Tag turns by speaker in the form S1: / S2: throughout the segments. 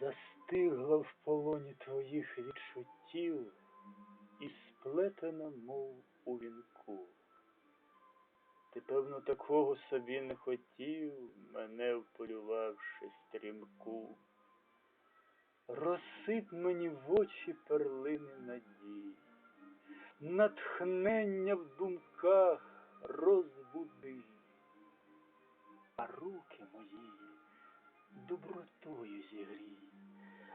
S1: Застигла в полоні твоїх відчуттів і сплетена, мов у вінку. Ти, певно, такого собі не хотів, мене вполювавши стрімку. Розсип мені в очі перлини надій, натхнення в думках розбуди, а руки мої добротою зігрій,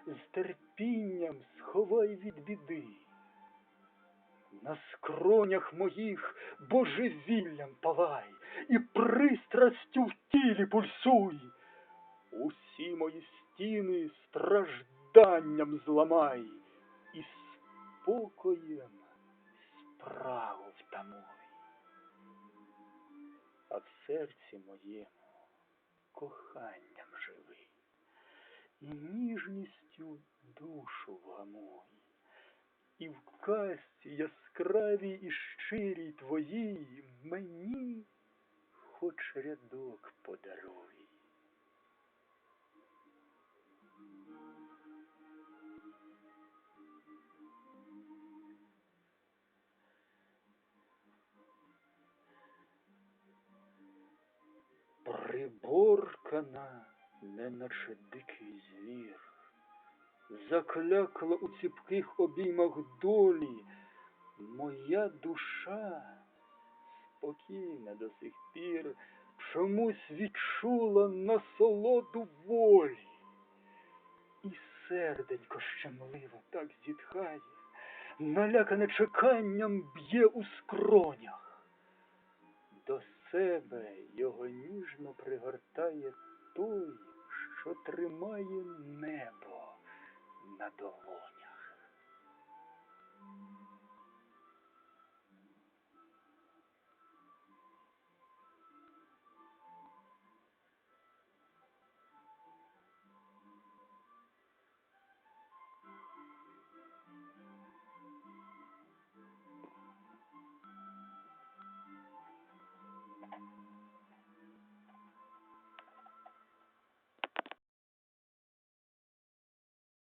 S1: з терпінням сховай від біди. На скронях моїх божевіллям палай, і пристрастю в тілі пульсуй. Усі мої стіни стражданням зламай, і спокоєм справу втамуй. А в серці моєму коханням живи, і ніжністю душу вгамуй. І в казці яскравій і щирій твоїй мені хоч рядок подаруй. Приборкана, неначе дикий звір, заклякла у ціпких обіймах долі, моя душа спокійна до сих пір, чомусь відчула насолоду волі, і серденько щемливо так зітхає, налякане чеканням б'є у скронях. До себе його ніжно пригортає той, що тримає небо на долонях.